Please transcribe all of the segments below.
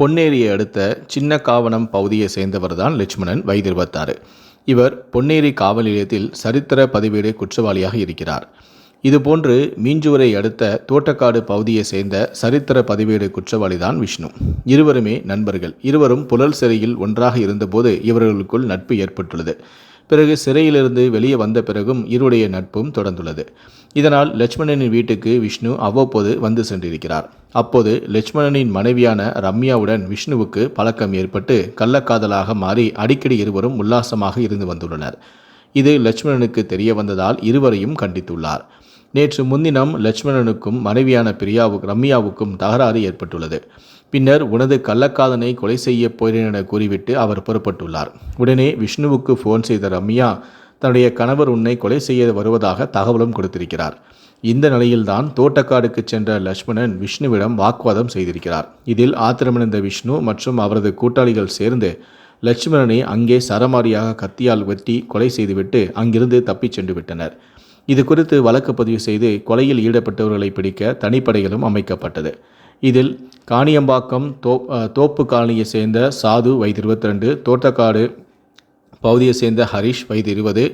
பொன்னேரியை அடுத்த சின்ன காவனம் பகுதியை சேர்ந்தவர்தான் லட்சுமணன் வயது இருபத்தாறு இவர் பொன்னேரி காவல் நிலையத்தில் சரித்திர பதிவேடு குற்றவாளியாக இருக்கிறார். இதுபோன்று மீஞ்சூரை அடுத்த தோட்டக்காடு பகுதியை சேர்ந்த சரித்திர பதிவேடு குற்றவாளிதான் விஷ்ணு. இருவருமே நண்பர்கள். இருவரும் புலல் சிறையில் ஒன்றாக இருந்தபோது இவர்களுக்குள் நட்பு ஏற்பட்டுள்ளது. பிறகு சிறையிலிருந்து வெளியே வந்த பிறகும் இருடைய நட்பும் தொடர்ந்துள்ளது. இதனால் லட்சுமணனின் வீட்டுக்கு விஷ்ணு அவ்வப்போது வந்து சென்றிருக்கிறார். அப்போது லட்சுமணனின் மனைவியான ரம்யாவுடன் விஷ்ணுவுக்கு பழக்கம் ஏற்பட்டு கள்ளக்காதலாக மாறி அடிக்கடி இருவரும் உல்லாசமாக இருந்து வந்துள்ளனர். இது லட்சுமணனுக்கு தெரிய வந்ததால் இருவரையும் கண்டித்துள்ளார். நேற்று முன்தினம் லட்சுமணனுக்கும் மனைவியான பிரியாவுக்கு ரம்யாவுக்கும் தகராறு ஏற்பட்டுள்ளது. பின்னர் உனது கள்ளக்காதனை கொலை செய்ய போகிறேன் என கூறிவிட்டு அவர் புறப்பட்டுள்ளார். உடனே விஷ்ணுவுக்கு ஃபோன் செய்த ரம்யா தன்னுடைய கணவர் உன்னை கொலை செய்ய வருவதாக தகவலும் கொடுத்திருக்கிறார். இந்த நிலையில்தான் தோட்டக்காடுக்கு சென்ற லட்சுமணன் விஷ்ணுவிடம் வாக்குவாதம் செய்திருக்கிறார். இதில் ஆத்திரமடைந்த விஷ்ணு மற்றும் அவரது கூட்டாளிகள் சேர்ந்து லட்சுமணனை அங்கே சரமாரியாக கத்தியால் வெட்டி கொலை செய்துவிட்டு அங்கிருந்து தப்பிச் சென்று விட்டனர். இது குறித்து வழக்கு பதிவு செய்து கொலையில் ஈடுபட்டவர்களை பிடிக்க தனிப்படைகளும் அமைக்கப்பட்டது. இதில் காணியம்பாக்கம் தோ தோப்பு காலனியை சேர்ந்த சாது வயது இருபத்தி ரெண்டு தோட்டக்காடு பகுதியை சேர்ந்த ஹரிஷ் வயது இருபது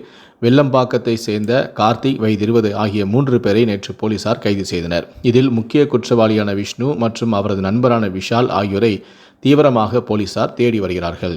வெள்ளம்பாக்கத்தை சேர்ந்த கார்த்திக் வயது இருபது ஆகிய மூன்று பேரை நேற்று போலீசார் கைது செய்தனர். இதில் முக்கிய குற்றவாளியான விஷ்ணு மற்றும் அவரது நண்பரான விஷால் ஆகியோரை தீவிரமாக போலீசார் தேடி வருகிறார்கள்.